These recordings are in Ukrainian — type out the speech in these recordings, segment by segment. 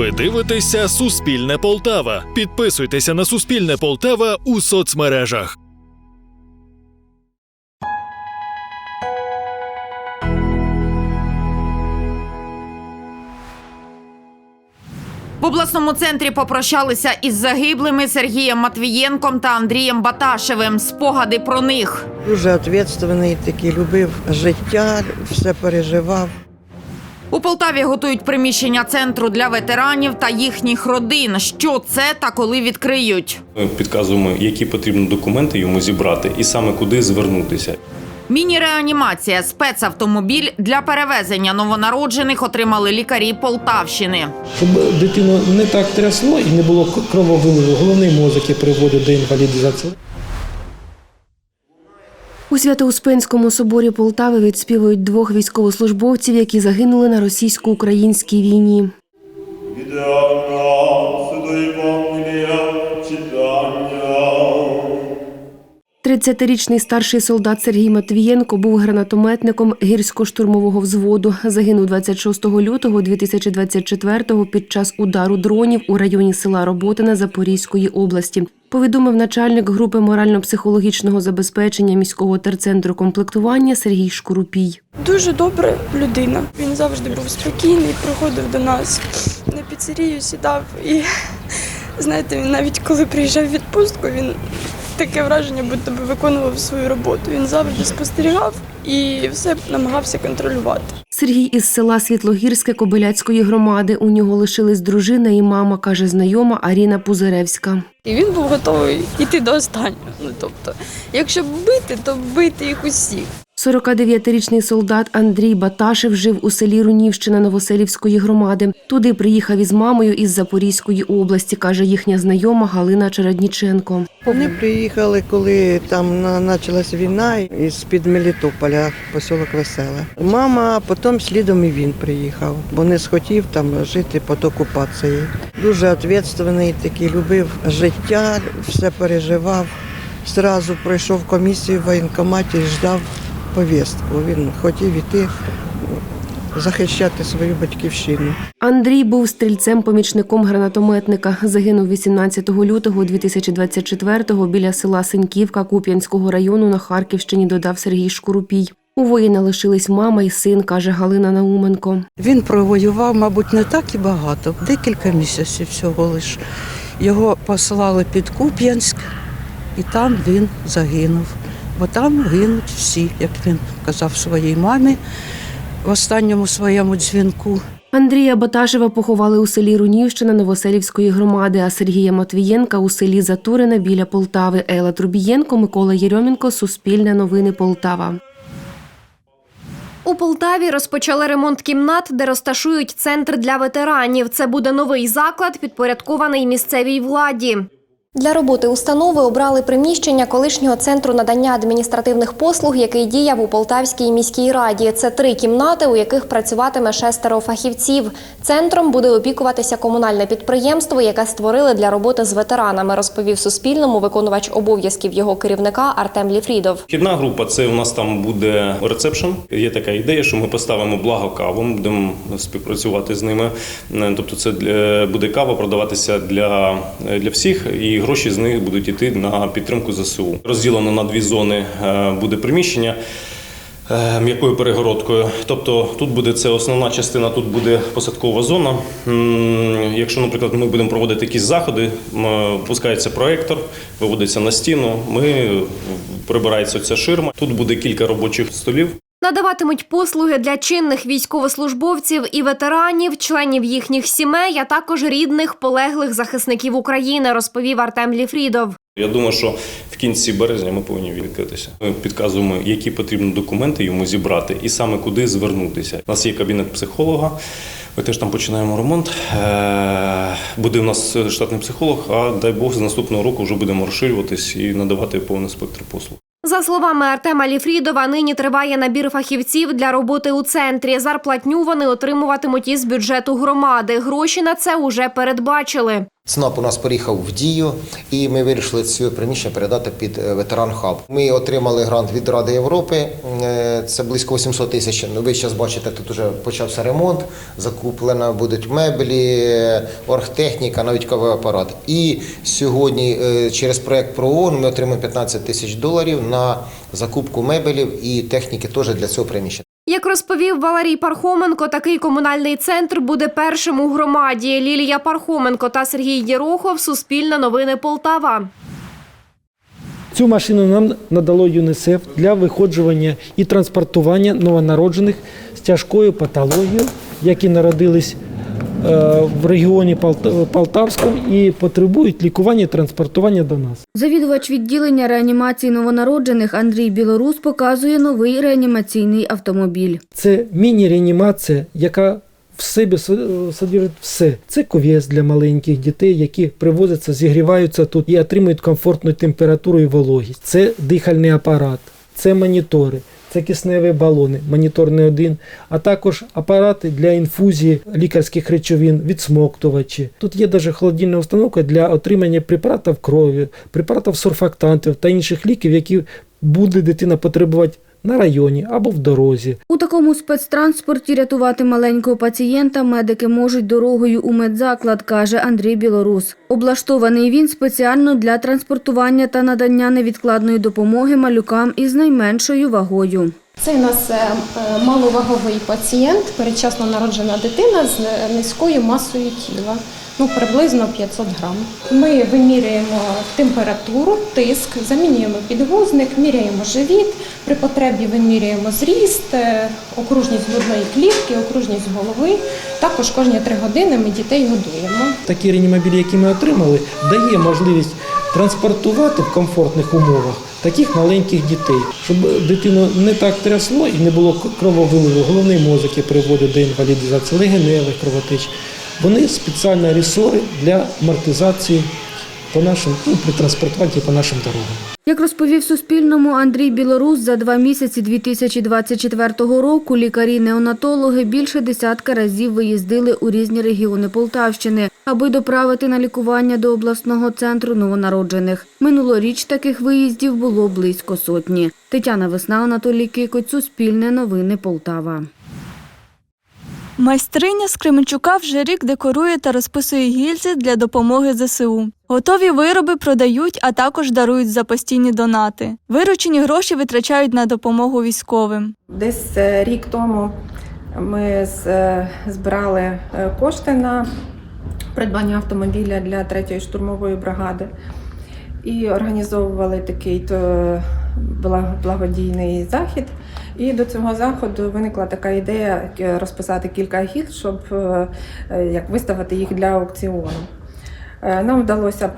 Ви дивитеся Суспільне Полтава. Підписуйтеся на Суспільне Полтава у соцмережах. В обласному центрі попрощалися із загиблими Сергієм Матвієнком та Андрієм Баташевим. Спогади про них. Дуже відповідальний такий, любив життя, все переживав. У Полтаві готують приміщення центру для ветеранів та їхніх родин. Що це та коли відкриють? Ми підказуємо, які потрібні документи йому зібрати, і саме куди звернутися. Міні-реанімація, спецавтомобіль для перевезення новонароджених отримали лікарі Полтавщини. Щоб дитину не так трясло і не було крововиливу, головний мозок який приводить до інвалідизації. У Свято-Успенському соборі Полтави відспівують двох військовослужбовців, які загинули на російсько-українській війні. 30-річний старший солдат Сергій Матвієнко був гранатометником гірсько-штурмового взводу. Загинув 26 лютого 2024-го під час удару дронів у районі села Роботина Запорізької області. Повідомив начальник групи морально-психологічного забезпечення міського терцентру комплектування Сергій Шкурупій. Дуже добра людина. Він завжди був спокійний, приходив до нас на піцерію, сідав і знаєте, він навіть коли приїжджав в відпустку, він таке враження, будто би виконував свою роботу. Він завжди спостерігав і все намагався контролювати. Сергій із села Світлогірське Кобиляцької громади. У нього лишились дружина і мама, каже знайома Аріна Пузиревська. І він був готовий йти до останнього. Ну тобто, якщо бити, то бити їх усіх. 49-річний солдат Андрій Баташев жив у селі Рунівщина Новоселівської громади. Туди приїхав із мамою із Запорізької області, каже їхня знайома Галина Чередніченко. Вони приїхали, коли там почалась війна із під Мелітополя, поселок Веселе. Мама, потім слідом і він приїхав, бо не схотів там жити під окупацією. Дуже відповідальний такий, любив життя, все переживав. Зразу пройшов комісію в воєнкоматі ждав повістку. Він хотів іти захищати свою батьківщину. Андрій був стрільцем-помічником гранатометника. Загинув 18 лютого 2024-го біля села Синьківка Куп'янського району на Харківщині, додав Сергій Шкурупій. У воїна лишились мама і син, каже Галина Науменко. Він провоював, мабуть, не так і багато, декілька місяців всього лиш. Його послали під Куп'янськ, і там він загинув. Бо там гинуть всі, як він казав своїй мамі в останньому своєму дзвінку. Андрія Баташева поховали у селі Рунівщина Новоселівської громади, а Сергія Матвієнка у селі Затурина біля Полтави. Ела Трубієнко, Микола Єрьомінко, Суспільне новини Полтава. У Полтаві розпочали ремонт кімнат, де розташують центр для ветеранів. Це буде новий заклад, підпорядкований місцевій владі. Для роботи установи обрали приміщення колишнього центру надання адміністративних послуг, який діяв у Полтавській міській раді. Це три кімнати, у яких працюватиме шестеро фахівців. Центром буде опікуватися комунальне підприємство, яке створили для роботи з ветеранами, розповів Суспільному виконувач обов'язків його керівника Артем Ліфрідов. Вхідна група це у нас там буде рецепшн. Є така ідея, що ми поставимо благо каву, будемо співпрацювати з ними. Тобто, це буде кава продаватися для, для всіх, і гроші з них будуть йти на підтримку ЗСУ. Розділено на дві зони е, буде приміщення. е, М'якою перегородкою, тобто тут буде це основна частина, тут буде посадкова зона. Якщо, наприклад, ми будемо проводити якісь заходи, пускається проектор, виводиться на стіну, ми прибирається ця ширма. Тут буде кілька робочих столів. Надаватимуть послуги для чинних військовослужбовців і ветеранів, членів їхніх сімей, а також рідних полеглих захисників України, розповів Артем Ліфрідов. Я думаю, що в кінці березня ми повинні відкритися. Ми підказуємо, які потрібні документи йому зібрати, і саме куди звернутися. У нас є кабінет психолога. Ми теж там починаємо ремонт. Е, Буде у нас штатний психолог, а дай Бог, з наступного року вже будемо розширюватись і надавати повний спектр послуг. За словами Артема Ліфрідова, нині триває набір фахівців для роботи у центрі. Зарплатню вони отримуватимуть із бюджету громади. Гроші на це уже передбачили. ЦНАП у нас переїхав в дію, і ми вирішили це приміщення передати під ветеран хаб. Ми отримали грант від Ради Європи. е, Це близько 800 тисяч. Ну, Ви зараз бачите, тут вже почався ремонт. Закуплена будуть меблі, оргтехніка, навіть кавий апарат. І сьогодні е, через проект про ООН ми отримаємо 15 тисяч доларів на закупку мебелів і техніки теж для цього приміщення. Як розповів Валерій Пархоменко, такий комунальний центр буде першим у громаді. Лілія Пархоменко та Сергій Єрохов. Суспільне новини Полтава. Цю машину нам надало ЮНІСЕФ для виходжування і транспортування новонароджених з тяжкою патологією, які народились в регіоні Полтавському і потребують лікування і транспортування до нас. Завідувач відділення реанімації новонароджених Андрій Білорус показує новий реанімаційний автомобіль. Це міні-реанімація, яка в себе со- содержить все. Це ков'яз для маленьких дітей, які привозяться, зігріваються тут і отримують комфортну температуру і вологість. Це дихальний апарат, це монітори. Це кисневі балони, монітор не один, а також апарати для інфузії лікарських речовин, відсмоктувачі. Тут є навіть холодильна установка для отримання препаратів крові, препаратів сурфактантів та інших ліків, які буде дитина потребувати на районі або в дорозі. У такому спецтранспорті рятувати маленького пацієнта медики можуть дорогою у медзаклад, каже Андрій Білорус. Облаштований він спеціально для транспортування та надання невідкладної допомоги малюкам із найменшою вагою. Це у нас е, е, маловаговий пацієнт, передчасно народжена дитина з е, низькою масою тіла, ну приблизно 500 грам. Ми вимірюємо температуру, тиск, замінюємо підгузник, міряємо живіт, при потребі вимірюємо зріст, окружність грудної клітки, окружність голови. Також кожні три години ми дітей годуємо. Такі реанімобілі, які ми отримали, дає можливість транспортувати в комфортних умовах таких маленьких дітей, щоб дитину не так трясло і не було крововиливу, головний мозок який приводить до інвалідизації, легеневих кровотеч. Вони спеціальні ресори для амортизації по нашим, ну, при транспортуванні по нашим дорогам. Як розповів Суспільному Андрій Білорус, за два місяці 2024 року лікарі-неонатологи більше десятка разів виїздили у різні регіони Полтавщини, аби доправити на лікування до обласного центру новонароджених. Минулоріч таких виїздів було близько сотні. Тетяна Весна, Анатолій Кикоць, Суспільне новини Полтава. Майстриня з Кременчука вже рік декорує та розписує гільзи для допомоги ЗСУ. Готові вироби продають, а також дарують за постійні донати. Виручені гроші витрачають на допомогу військовим. Десь е, рік тому ми е, збирали е, кошти на придбання автомобіля для 3-ї штурмової бригади і організовували такий благодійний захід. І до цього заходу виникла така ідея е, розписати кілька гіль, щоб е, е, як виставити їх для аукціону. Нам вдалося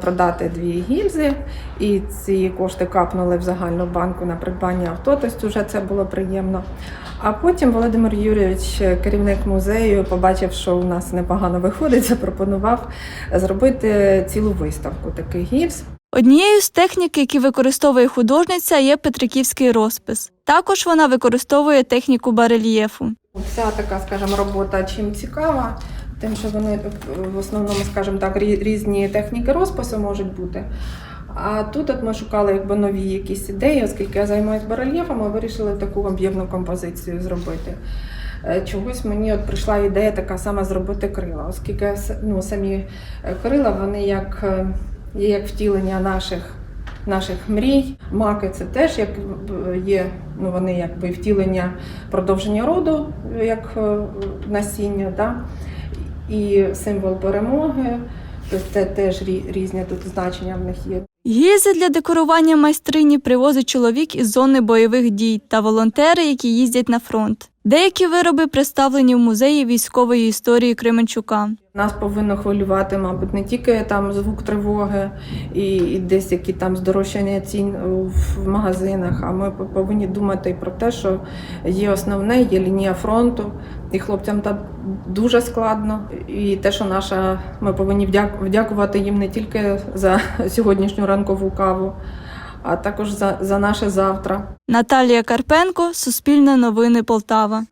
продати дві гільзи, і ці кошти капнули в загальну банку на придбання авто, тобто вже це було приємно. А потім Володимир Юрійович, керівник музею, побачив, що у нас непогано виходить, запропонував зробити цілу виставку таких гільз. Однією з технік, які використовує художниця, є петриківський розпис. Також вона використовує техніку барельєфу. Вся така, скажімо, робота чим цікава, тим, що вони е, в основному, скажімо так, різні техніки розпису можуть бути. А тут от ми шукали якби нові якісь ідеї, оскільки я займаюся барельєфом, вирішили таку об'ємну композицію зробити. Е, Чогось мені от прийшла ідея така сама зробити крила, оскільки ну, самі е, крила вони як, є як втілення наших, наших мрій. Маки це теж як є, ну вони якби втілення продовження роду, як е, насіння, да? і символ перемоги. Це теж рі- різні тут значення в них є. Гільзи для декорування майстрині привозить чоловік із зони бойових дій та волонтери, які їздять на фронт. Деякі вироби представлені в музеї військової історії Кременчука. Нас повинно хвилювати, мабуть, не тільки там звук тривоги і, і десь які там здорожчання цін в магазинах, а ми повинні думати і про те, що є основне, є лінія фронту, і хлопцям там дуже складно. І те, що наша, ми повинні вдяк- вдякувати їм не тільки за сьогоднішню ранкову каву, а також за, за наше завтра. Наталія Карпенко, Суспільне новини Полтава.